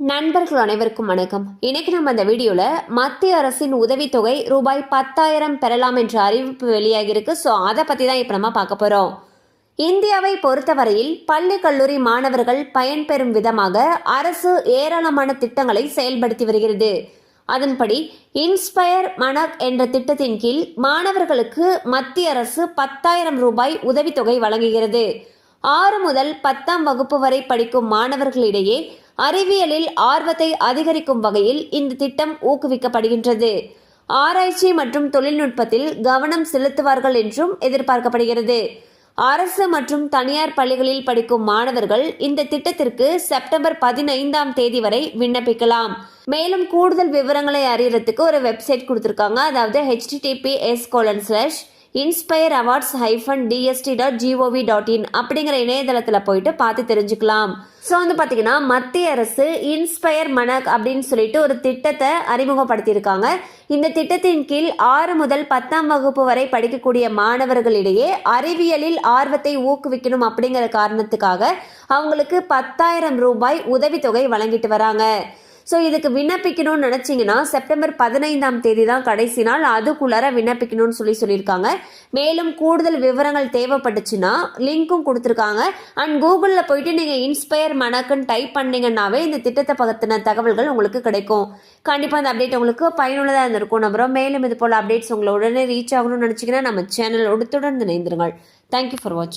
நண்பர்கள் அனைவருக்கும் வணக்கம். இன்னைக்கு நம்ம அந்த வீடியோல மத்திய அரசின் உதவித்தொகை ரூபாய் பத்தாயிரம் பெறலாம் என்ற அறிவிப்பு வெளியாகியிருக்கு. ஸோ அதை பத்தி தான் இப்போ நம்ம பார்க்க போறோம். இந்தியாவை பொறுத்தவரையில் பள்ளி கல்லூரி மாணவர்கள் பயன்பெறும் விதமாக அரசு ஏராளமான திட்டங்களை செயல்படுத்தி வருகிறது. அதன்படி இன்ஸ்பயர் மனக் என்ற திட்டத்தின் கீழ் மாணவர்களுக்கு மத்திய அரசு பத்தாயிரம் ரூபாய் உதவித்தொகை வழங்குகிறது. ஆறு முதல் பத்தாம் வகுப்பு வரை படிக்கும் மாணவர்களிடையே அறிவியலில் ஆர்வத்தை அதிகரிக்கும் வகையில் இந்த திட்டம் ஊக்குவிக்கப்படுகின்றது. ஆராய்ச்சி மற்றும் தொழில்நுட்பத்தில் கவனம் செலுத்துவார்கள் என்றும் எதிர்பார்க்கப்படுகிறது. அரசு மற்றும் தனியார் பள்ளிகளில் படிக்கும் மாணவர்கள் இந்த திட்டத்திற்கு செப்டம்பர் பதினைந்தாம் தேதி வரை விண்ணப்பிக்கலாம். மேலும் கூடுதல் விவரங்களை அறியறதுக்கு ஒரு வெப்சைட் கொடுத்துருக்காங்க. அதாவது HTTPS colon slash inspire awards hyphen DST dot GOV dot in அப்படிங்கிற இணையதளத்தில் போயிட்டு பார்த்து தெரிஞ்சுக்கலாம். ஸோ வந்து பார்த்தீங்கன்னா மத்திய அரசு இன்ஸ்பயர் மனக் அப்படின்னு சொல்லிட்டு ஒரு திட்டத்தை அறிமுகப்படுத்தியிருக்காங்க. இந்த திட்டத்தின் கீழ் ஆறு முதல் பத்தாம் வகுப்பு வரை படிக்கக்கூடிய மாணவர்களிடையே அறிவியலில் ஆர்வத்தை ஊக்குவிக்கணும் அப்படிங்கிற காரணத்துக்காக அவங்களுக்கு பத்தாயிரம் ரூபாய் உதவித்தொகை வழங்கிட்டு வராங்க. ஸோ இதுக்கு விண்ணப்பிக்கணும்னு நினச்சிங்கன்னா செப்டம்பர் பதினைந்தாம் தேதி தான் கடைசி நாள். அதுக்குள்ளார விண்ணப்பிக்கணும்னு சொல்லி சொல்லியிருக்காங்க. மேலும் கூடுதல் விவரங்கள் தேவைப்பட்டுச்சுன்னா லிங்க்கும் கொடுத்துருக்காங்க. அண்ட் கூகுளில் போயிட்டு நீங்கள் இன்ஸ்பயர் மணக்குன்னு டைப் பண்ணிங்கன்னாவே இந்த திட்டத்தை பற்றின தகவல்கள் உங்களுக்கு கிடைக்கும். கண்டிப்பாக அந்த அப்டேட் உங்களுக்கு பயனுள்ளதாக இருந்திருக்கும். நம்புறோம் மேலும் இது போல் அப்டேட்ஸ் உங்களை உடனே ரீச் ஆகணும்னு நினச்சிங்கன்னா நம்ம சேனலோடு உடத்துடன் இணைந்திருங்கள். தேங்க்யூ ஃபார் வாட்சிங்